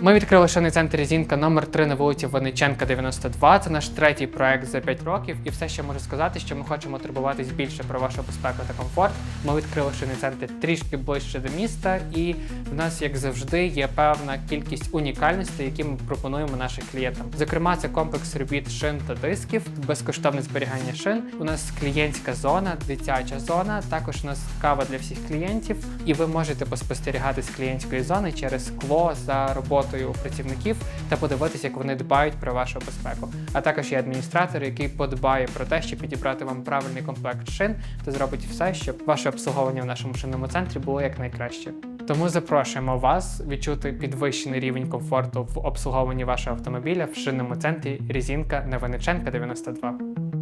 Ми відкрили шинний центр Різінка номер 3 на вулиці Винниченка, 92. Це наш третій проект за 5 років. І все, що можу сказати, що ми хочемо турбуватись більше про вашу безпеку та комфорт. Ми відкрили шинний центр трішки ближче до міста, і в нас, як завжди, є певна кількість унікальностей, які ми пропонуємо нашим клієнтам. Зокрема, це комплекс робіт шин та дисків, безкоштовне зберігання шин. У нас клієнтська зона, дитяча зона. Також у нас кава для всіх клієнтів, і ви можете поспостерігати з клієнтської зони через скло за роботою працівників та подивитися, як вони дбають про вашу безпеку. А також є адміністратор, який подбає про те, щоб підібрати вам правильний комплект шин та зробить все, щоб ваше обслуговування в нашому шинному центрі було якнайкраще. Тому запрошуємо вас відчути підвищений рівень комфорту в обслуговуванні вашого автомобіля в шинному центрі Різінка на Винниченка 92.